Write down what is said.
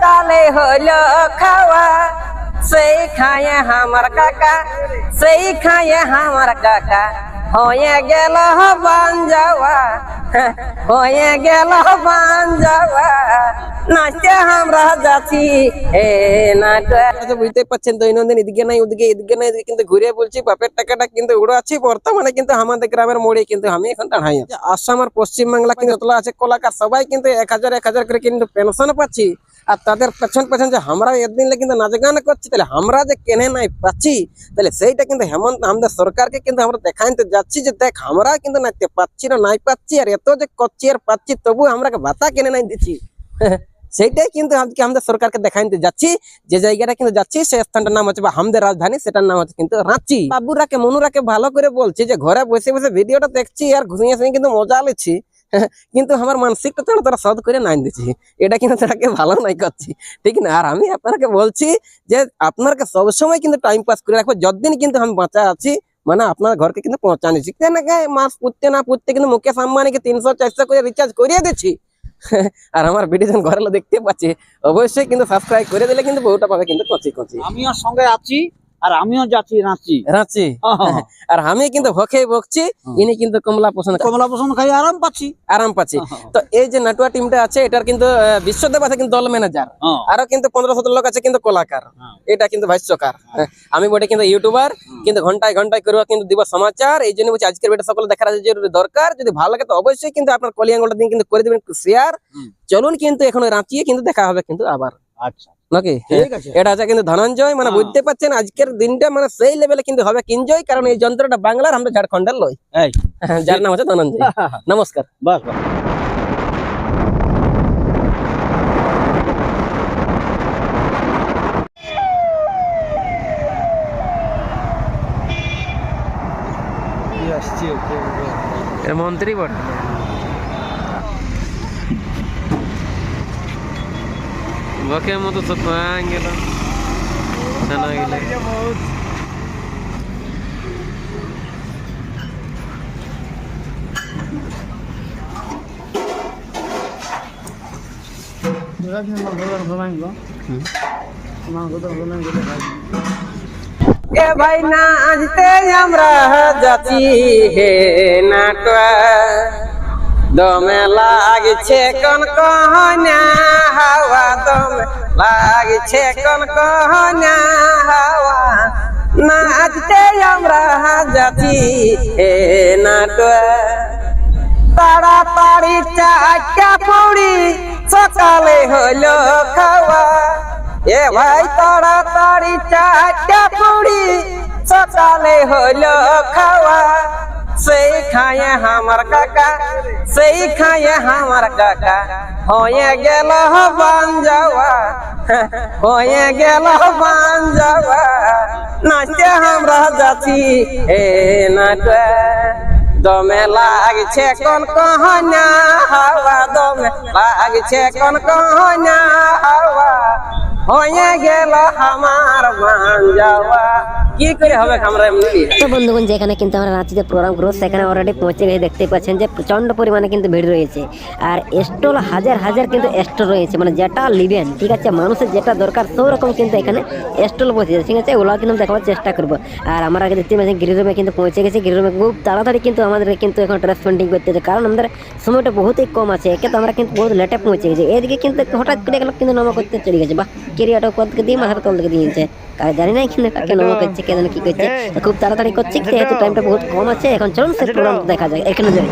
চারটা পুরি সকালে হলো খাওয়া সেই খায় আমার কাকা সেই খায় আমার কাকা হয়ে গেল বান যাওয়া হয়ে গেল নাচতে আমরা যাচ্ছি। আচ্ছা বুঝতে দৈনন্দিন এদিকে নাই, ওদিকে এদিকে নাই কিন্তু ঘুরে বলছি, বাপের টাকাটা কিন্তু উড়াচ্ছি বর্তমানে কিন্তু আমাদের গ্রামের মোড়ে কিন্তু আমি এখন দাঁড়াই আসাম আর পশ্চিম বাংলা কিন্তু আছে, কলাকার সবাই কিন্তু এক হাজার এক হাজার করে কিন্তু পেনশন পাচ্ছি। আর তাদের পেছন পেছন যে আমরা একদিন কিন্তু নাচ গান করছি, তাহলে আমরা যে কেনে নাই পাচ্ছি, তাহলে সেইটা কিন্তু হেমন্ত আমাদের সরকারকে কিন্তু আমরা দেখাইতে যাচ্ছি যে দেখ, আমরা কিন্তু নাচতে পাচ্ছি না, নাই পাচ্ছি, আর এত যে করছি আর পাচ্ছি তবু আমরা ভাতা কেনে নাই দিচ্ছি। সেইটাই কিন্তু আজকে আমাদের সরকারকে নিতে যাচ্ছি। যে জায়গাটা কিন্তু যাচ্ছি সেই স্থানটার নাম হচ্ছে বা আমাদের রাজধানী, সেটার নাম হচ্ছে কিন্তু রাঁচি। বাবুরাকে, মনুরাকে ভালো করে বলছি যে ঘরে বসে বসে ভিডিওটা দেখছি আর ঘুমিয়ে শুয়ে কিন্তু মজা লিছি কিন্তু আমার মানসিকটা তো তারা সদ করে নাই দিচ্ছি। এটা কিন্তু তাকে ভালো নাই করছি। ঠিক না? আর আমি আপনাকে বলছি যে আপনাকে সবসময় কিন্তু টাইম পাস করে রাখব। যতদিন কিন্তু আমি বাঁচা আছি মানে আপনার ঘরকে কিন্তু পৌঁছানিছি কেন মাস পুততে না পুততে কিন্তু মুকেশ আম্বানিকে তিনশো, চারশো করে রিচার্জ করিয়ে দিচ্ছি। আর আমার ভিডিও ঘরে দেখতে পাচ্ছি, অবশ্যই কিন্তু সাবস্ক্রাইব করে দিলে কিন্তু বহুটা পাবে কিন্তু কচি কচি। আমিও সঙ্গে আছি। আর আমিও যাচ্ছি রাঁচি রাঁচি আর আমি কিন্তু ভকে বকছি ইনি কিন্তু কমলা পছন্দ কমলা পছন্দ খাই আরাম পাচ্ছি। আরাম পাচ্ছি। তো এই যে নাটুয়া টিমটা আছে এটার কিন্তু বিশ্বদেব আছে কিন্তু দল ম্যানেজার। হ্যাঁ। আরও কিন্তু পনেরো সতেরো লোক আছে কিন্তু কলাকার। হ্যাঁ। এটা কিন্তু ভাষ্যকার। হ্যাঁ, আমি বটে কিন্তু ইউটিউবার কিন্তু ঘন্টায় ঘন্টায় করব কিন্তু দিব সমাচার। এই জন্য বলছি আজকের ভিডিও সকলে দেখার আছে জরুরি দরকার যদি ভালো লাগে তো অবশ্যই কিন্তু আপনার কলি আঙ্গুলটা দিন কিন্তু করে দিবেন শেয়ার চলুন কিন্তু এখন রাঁচিয়ে কিন্তু দেখা হবে কিন্তু আবার। আচ্ছা। নাকি? এটা আছে কিন্তু ধনঞ্জয় মানে হ্যাঁ। বুঝতে পারছেন আজকের দিনটা মানে সেই লেভেলে কিন্তু হবে। কিনজয় কারণ এই যন্ত্রটা বাংলার আমরা ঝাড়খণ্ডের লই। যার নাম হচ্ছে ধনঞ্জয়। নমস্কার। বাস বাস মন্ত্রী বটে। বকে মতো তো গেল ಚೆನ್ನಾಗಿಲ್ಲ এ ভাই নাচতে আমরা যাচ্ছি হে নাটুয়া দমে লাগছে কোন কহনা, হাওয়া দমে লাগছে কোন কহনা, হাওয়া। নাচতে আমরা যাচ্ছি হে নাটুয়া তাড়াতাড়ি চারটা পড়ি সকালে হলো খাওয়া। এ ভাই তাড়াতাড়ি চারটা পড়ি সকালে হলো খাওয়া। সেই খায় আমার কাকা সেই খায় আমার কাকা হয়ে গেল বান যাওয়া হয়ে গেল বান যাওয়া নাচতে আমরা যাচ্ছি এ নাটা দমে লাগছে কোন কহনা হাওয়া দমে লাগছে কোন কহনা হাওয়া হয়ে গেল আমার মান যাওয়া কি বন্ধুগণ, যেখানে কিন্তু আমরা রাঁচিতে প্রোগ্রাম করব সেখানে অলরেডি পৌঁছে গেছে দেখতে পাচ্ছেন যে প্রচণ্ড পরিমাণে কিন্তু ভিড় রয়েছে। আর স্টল হাজার হাজার কিন্তু স্টল রয়েছে মানে যেটা লিবেন ঠিক আছে? মানুষের যেটা দরকার সব রকম কিন্তু এখানে স্টল বসেছে ঠিক আছে? ওগুলো কিন্তু দেখাবার চেষ্টা করব। আর আমরা আগে দেখতে পাচ্ছি গিরিরুমে কিন্তু পৌঁছে গেছি। গিরিরুমে খুব তাড়াতাড়ি কিন্তু আমাদের কিন্তু এখন ড্রেস পেন্টিং করতে হবে কারণ আমাদের সময়টা বহুতই কম আছে, একে তো আমরা কিন্তু বহুত লেটে পৌঁছে গেছি। এদিকে কিন্তু হঠাৎ করে গেল কিন্তু নমা করতে চলে গেছে। বা কেরিয়াটা কত দিয়ে মাথার তল থেকে দিয়েছে কারণ জানি না এখানে কেন করছে কেন কি করছে। খুব তাড়াতাড়ি করছে যেহেতু টাইমটা বহুত কম আছে এখন চলুন সে প্রোগ্রাম দেখা যায় এখানে যাই।